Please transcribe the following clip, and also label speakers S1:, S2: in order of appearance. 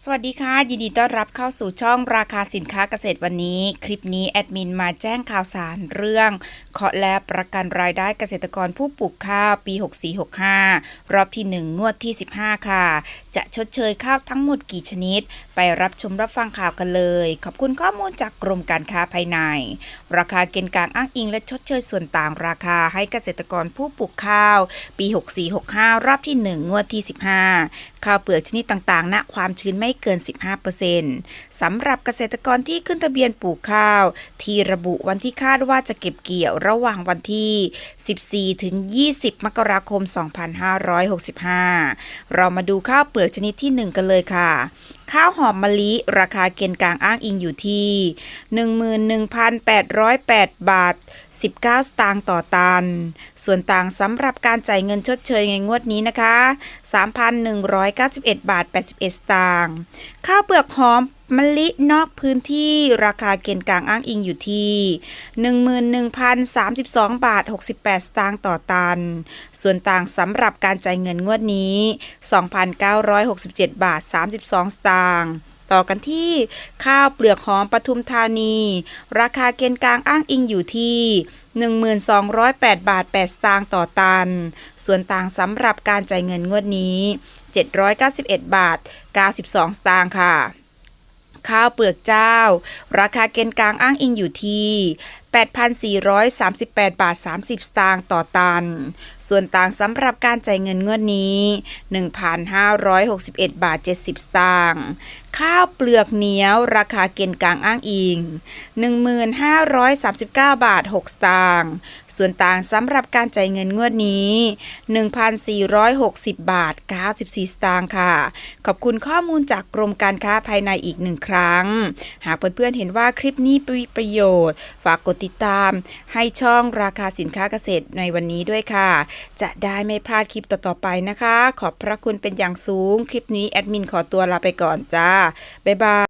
S1: สวัสดีค่ะยินดีต้อนรับเข้าสู่ช่องราคาสินค้าเกษตรวันนี้ คลิปนี้แอดมินมาแจ้งข่าวสารเรื่องเคาะและประกันรายได้เกษตรกรผู้ปลูกข้าวปี 6465 รอบที่ 1 งวดที่ 15 ค่ะ จะชดเชยข้าวทั้งหมดกี่ชนิด ไปรับชมรับฟังข่าวกันเลย ขอบคุณข้อมูลจากกรมการค้าภายใน ราคาเกณฑ์กลางอ้างอิงและชดเชยส่วนต่างราคาให้เกษตรกรผู้ปลูกข้าว ปี 6465 รอบที่ 1 งวดที่ 15 ข้าวเปลือกชนิดต่างๆ ณความชื้นไม่เกิน 15%สำหรับเกษตรกรที่ขึ้นทะเบียนปลูกข้าว ที่ระบุวันที่คาดว่าจะเก็บเกี่ยวระหว่างวันที่ 14 ถึง 20 มกราคม 2565 เรามาดูข้าวเปลือกชนิดที่ 1 กันเลยค่ะ ข้าวหอมมะลิ ราคาเกณฑ์กลางอ้างอิงอยู่ที่ 11,808 บาท 19 สตางค์ต่อตัน ส่วนต่างสำหรับการจ่ายเงินชดเชยในงวดนี้นะคะ 3,191 บาท 81 สตางค์ข้าวเปลือกหอม มะลินอกพื้นที่ราคาเกณฑ์กลางอ้างอิงอยู่ที่ 11,032 บาท 68 สตางค์ต่อตัน ส่วนต่างสำหรับการจ่ายเงินงวดนี้ 2,967 บาท 32 สตางค์ต่อกันที่ข้าวเปลือกหอมปทุมธานี ราคาเกณฑ์กลางอ้างอิงอยู่ที่ 1208 บาท 8 สตางค์ต่อตัน ส่วนต่างสำหรับการจ่ายเงินงวดนี้ 791 บาท 92 สตางค์ค่ะ ข้าวเปลือกเจ้า ราคาเกณฑ์กลางอ้างอิงอยู่ที่ 8,438 บาท 30 สตางค์ต่อตัน ส่วนต่างสำหรับการจ่ายเงินงวดนี้ 1,561 บาท 70 สตางค์ข้าวเปลือกเหนียวราคาเกณฑ์กลางอ้างอิง 1539 บาท 6 สตางค์ส่วนต่างสำหรับการจ่ายเงินงวดนี้ 1,460 บาท 94 สตางค์ค่ะ ขอบคุณข้อมูลจากกรมการค้าภายในอีกหนึ่งครั้ง หากเพื่อนๆเห็นว่าคลิปนี้มีประโยชน์ ฝากกดติดตาม ให้ช่องราคาสินค้าเกษตรในวันนี้ด้วยค่ะ จะได้ไม่พลาดคลิปต่อๆไปนะคะ ขอบพระคุณเป็นอย่างสูง คลิปนี้แอดมินขอตัวลาไปก่อนจ้า บ๊ายบาย